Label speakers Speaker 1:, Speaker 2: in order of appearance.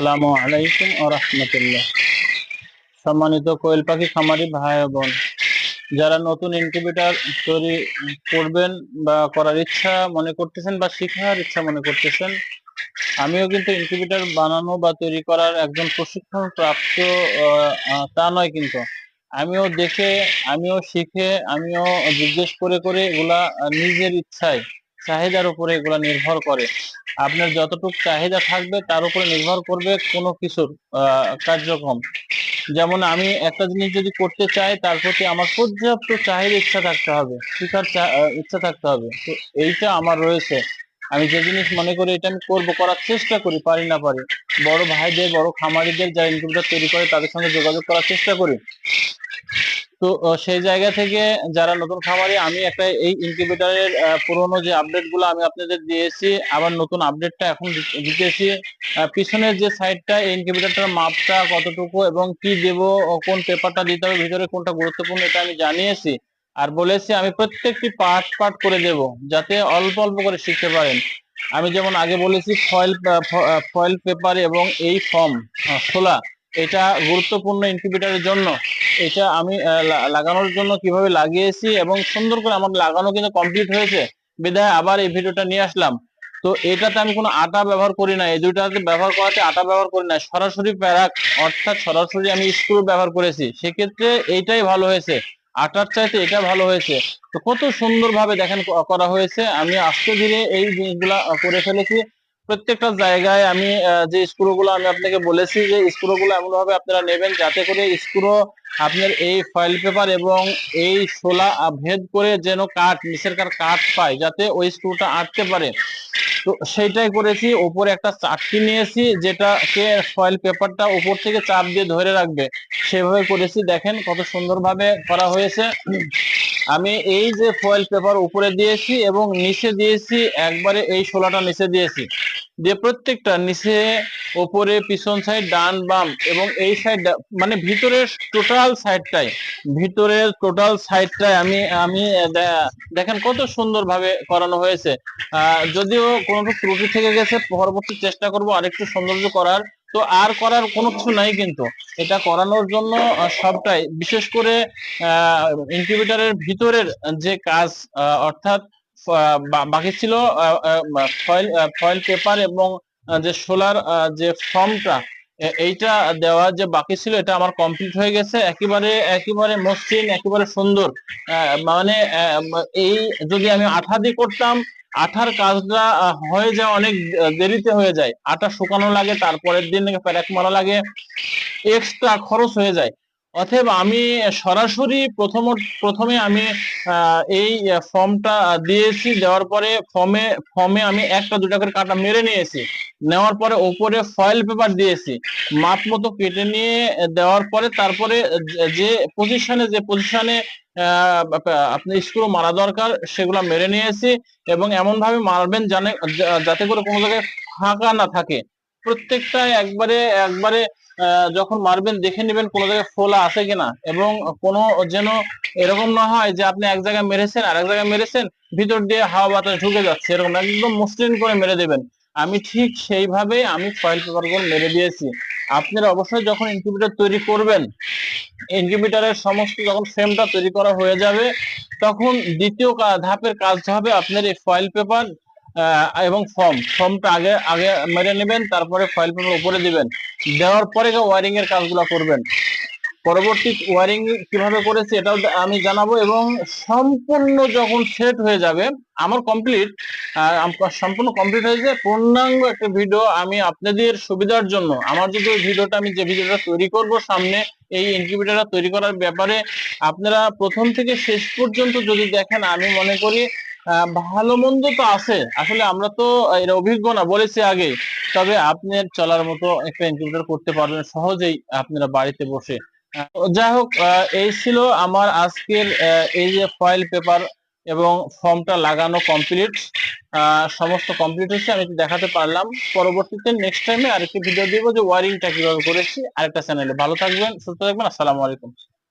Speaker 1: আসসালামু আলাইকুম ও রহমতুল্লাহ। সম্মানিত কোয়েল পাখি খামারি ভাই বোন, যারা নতুন ইনকিউবেটর তৈরি করবেন বা করার ইচ্ছা মনে করতেছেন বা শেখার ইচ্ছা মনে করতেছেন, আমিও কিন্তু ইনকিউবেটর বানানো বা তৈরি করার একজন প্রশিক্ষণ প্রাপ্ত তা নয় কিন্তু। আমিও দেখে, আমিও শিখে, আমিও জিজ্ঞেস করে করে এগুলা নিজের ইচ্ছায় চাহিদার উপরে এগুলো নির্ভর করে। আপনার যতটুকু চাহিদা থাকবে, তার উপরে নির্ভর করবে কোনো কিছুর কার্যক্রম। যেমন আমি একটা জিনিস যদি করতে চাই, তার প্রতি আমার পর্যাপ্ত চাহিদা ইচ্ছা থাকতে হবে শিখার ইচ্ছা থাকতে হবে। তো এইটা আমার রয়েছে। আমি যে জিনিস মনে করি, এটা আমি করব, করার চেষ্টা করি, পারি না পারি, বড় ভাইদের, বড় খামারিদের যারা ইনকিউবেটর তৈরি করে, তাদের সঙ্গে যোগাযোগ করার চেষ্টা করি। তো সেই জায়গা থেকে যারা নতুন খামারি, আমি একটা এই ইনকিউবেটরের পুরোনো যে আপডেটগুলো আমি আপনাদের দিয়েছি, আবার নতুন আপডেটটা এখন দিতেছি। পিছনের যে সাইডটা, এই ইনকিউবেটরটার মাপটা কতটুকু এবং কি দেব কোন পেপারটা দিতে হবে, ভিতরে কোনটা গুরুত্বপূর্ণ এটা আমি জানিয়েছি। আর বলেছি আমি প্রত্যেকটি পার্ট পার্ট করে দেব, যাতে অল্প অল্প করে শিখতে পারেন। আমি যেমন আগে বলেছি, ফয়েল ফয়েল পেপার এবং এই ফর্ম খোলা, এটা গুরুত্বপূর্ণ ইনকিউবেটরের জন্য। এটা আমি লাগানোর জন্য কীভাবে লাগিয়েছি এবং সুন্দর করে আমার লাগানো কিন্তু কমপ্লিট হয়েছে। বিধায় আবার এই ভিডিওটা নিয়ে আসলাম। তো এটাতে আমি কোনো আটা ব্যবহার করি না, এই দুইটাতে ব্যবহার করাতে আটা ব্যবহার করি না, সরাসরি প্যারাক, অর্থাৎ সরাসরি আমি স্ক্রু ব্যবহার করেছি। সেক্ষেত্রে এইটাই ভালো হয়েছে। আটার চাইতে এটা ভালো হয়েছে। তো কত সুন্দরভাবে দেখেন করা হয়েছে। আমি আস্তে ধীরে এই জিনিসগুলা করে ফেলেছি। প্রত্যেকটা জায়গায় আমি যে স্ক্রু গুলো আমি আপনাকে বলেছি, যে স্ক্রু গুলো এমন ভাবে আপনারা নেবেন যাতে করে স্ক্রু আপনার এই ফয়েল পেপার এবং এই শোলা ভেদ করে যেন কাঠ, নিচের কার কাঠ পায়, যাতে ওই স্ক্রুটা আটতে পারে। তো সেইটাই করেছি, উপরে একটা চাকতি নিয়েছি যেটাকে ফয়েল পেপারটা উপর থেকে চাপ দিয়ে ধরে রাখবে, সেভাবে করেছি। দেখেন কত সুন্দরভাবে করা হয়েছে। আমি এই যে ফয়েল পেপার উপরে দিয়েছি এবং নিচে দিয়েছি, একবারে এই শোলাটা নিচে দিয়েছি। দিয়ে প্রত্যেকটা নিচে, ওপরে, পিছন সাইড ডান, বাম এবং এই সাইড মানে ভিতরের টোটাল সাইডটাই ভিতরের টোটাল সাইডটাই আমি আমি দেখেন কত সুন্দর ভাবে করানো হয়েছে। যদিও কোনো ত্রুটি থেকে গেছে, পরবর্তী চেষ্টা করব আরেকটু সৌন্দর্য করার। তো আর করার কোনো কিছু নাই কিন্তু, এটা করানোর জন্য সবটাই। বিশেষ করে ইনকিউবেটরের ভিতরের যে কাজ অর্থাৎ বাকি ছিল ফয়েল ফয়েল পেপার এবং যে সোলার যে ফর্মটা এইটা দেওয়া যে বাকি ছিল, এটা আমার কমপ্লিট হয়ে গেছে। একেবারে একেবারে মসৃণ, একেবারে সুন্দর। মানে এই যদি আমি আঠা দিয়ে করতাম, আঠার কাজটা হয়ে যায় অনেক দেরিতে হয়ে যায়। আটা শুকানো লাগে, তারপরের দিন প্যারাক মারা লাগে এক্সট্রা খরচ হয়ে যায়। অতএব আমি সরাসরি প্রথম, প্রথমে আমি এই ফর্মটা দিয়েছি, দেওয়ার পরে ফর্মে ফর্মে আমি একটা দুটা করে কাটা মেরে নিয়েছি। নেওয়ার পরে ওপরে ফয়েল পেপার দিয়েছি। মাপ মতো কেটে নিয়ে দেওয়ার পরে তারপরে যে- পজিশনে যে পজিশনে আপনি স্ক্রু মারা দরকার, সেগুলো মেরে নিয়েছি এবং এমন ভাবে মারবেন জানে যাতে করে কোনো জায়গায় ফাঁকা না থাকে। প্রত্যেকটা একবারে একবারে যখন মারবেন, দেখে নেবেন কোনো জায়গায় ফোলা আছে কিনা। এবং কোনো যেন এরকম না হয় যে আপনি এক জায়গায় মেরেছেন আর এক জায়গায় মেরেছেন, ভিতর দিয়ে হাওয়া বাতাস ঢুকে যাচ্ছে, এরকম একদম মসৃণ করে মেরে দেবেন। আমি ঠিক সেইভাবে আমি ফয়েল পেপারগুলো মেরে দিয়েছি। আপনারা অবশ্যই যখন ইনকিউবেটর তৈরি করবেন ইনকিউবেটরের সমস্ত যখন ফ্রেমটা তৈরি করা হয়ে যাবে, তখন দ্বিতীয় ধাপের কাজ হবে আপনার এই ফয়েল পেপার এবং ফর্ম ফর্মটা আগে আগে মেরে নেবেন, তারপরে ফয়েল পেপার উপরে দিবেন। দেওয়ার পরে ওয়ারিং এর কাজগুলো করবেন। পরবর্তী ওয়ারিং কীভাবে করেছি এটাও আমি জানাব এবং সম্পূর্ণ যখন সেট হয়ে যাবে, আমার কমপ্লিট সম্পূর্ণ কমপ্লিট হয়েছে পূর্ণাঙ্গ একটা ভিডিও আমি আপনাদের সুবিধার জন্য, আমার যদি ওই ভিডিওটা আমি যে ভিডিওটা তৈরি করব সামনে, এই ইনকিউবেটরটা তৈরি করার ব্যাপারে, আপনারা প্রথম থেকে শেষ পর্যন্ত যদি দেখেন, আমি মনে করি ভালো মন্দ তো আছে। আসলে আমরা তো এর অভিজ্ঞ না, বলেছি আগে। তবে আপনার চলার মতো একটা ইনকিউবেটর করতে পারবেন, সহজেই আপনারা বাড়িতে বসে। যাই হোক এই ছিল আমার আজকের এই যে ফয়েল পেপার এবং ফর্মটা লাগানো কমপ্লিট সমস্ত কমপ্লিট হয়েছে, আমি দেখাতে পারলাম। পরবর্তীতে নেক্সট টাইমে আরেকটি ভিডিও দিব যে ওয়ারিংটা কীভাবে করেছি, আরেকটা চ্যানেলে ভালো থাকবেন, সুস্থ থাকবেন, আসসালামু আলাইকুম।